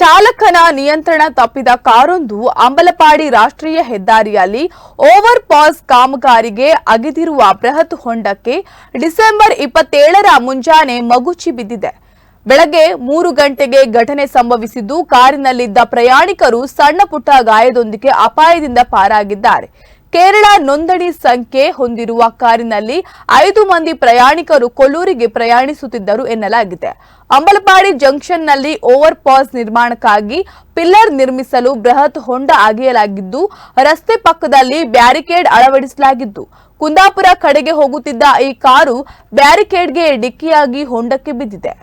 ಚಾಲಕನ ನಿಯಂತ್ರಣ ತಪ್ಪಿದ ಕಾರೊಂದು ಅಂಬಲಪಾಡಿ ರಾಷ್ಟ್ರೀಯ ಹೆದ್ದಾರಿಯಲ್ಲಿ ಓವರ್ ಪಾಸ್ ಕಾಮಗಾರಿಗೆ ಅಗಿದಿರುವ ಬೃಹತ್ ಹೊಂಡಕ್ಕೆ ಡಿಸೆಂಬರ್ ಇಪ್ಪತ್ತೇಳರ ಮುಂಜಾನೆ ಮಗುಚಿ ಬಿದ್ದಿದೆ. ಬೆಳಗ್ಗೆ ಮೂರು ಗಂಟೆಗೆ ಘಟನೆ ಸಂಭವಿಸಿದ್ದು, ಕಾರಿನಲ್ಲಿದ್ದ ಪ್ರಯಾಣಿಕರು ಸಣ್ಣ ಪುಟ್ಟ ಗಾಯದೊಂದಿಗೆ ಅಪಾಯದಿಂದ ಪಾರಾಗಿದ್ದಾರೆ. ಕೇರಳ ನೋಂದಣಿ ಸಂಖ್ಯೆ ಹೊಂದಿರುವ ಕಾರಿನಲ್ಲಿ ಐದು ಮಂದಿ ಪ್ರಯಾಣಿಕರು ಕೊಲ್ಲೂರಿಗೆ ಪ್ರಯಾಣಿಸುತ್ತಿದ್ದರು ಎನ್ನಲಾಗಿದೆ. ಅಂಬಲಪಾಡಿ ಜಂಕ್ಷನ್ನಲ್ಲಿ ಓವರ್ ಪಾಸ್ ನಿರ್ಮಾಣಕ್ಕಾಗಿ ಪಿಲ್ಲರ್ ನಿರ್ಮಿಸಲು ಬೃಹತ್ ಹೊಂಡ ಅಗೆಯಲಾಗಿದ್ದು, ರಸ್ತೆ ಪಕ್ಕದಲ್ಲಿ ಬ್ಯಾರಿಕೇಡ್ ಅಳವಡಿಸಲಾಗಿದ್ದು, ಕುಂದಾಪುರ ಕಡೆಗೆ ಹೋಗುತ್ತಿದ್ದ ಈ ಕಾರು ಬ್ಯಾರಿಕೇಡ್ಗೆ ಡಿಕ್ಕಿಯಾಗಿ ಹೊಂಡಕ್ಕೆ ಬಿದ್ದಿದೆ.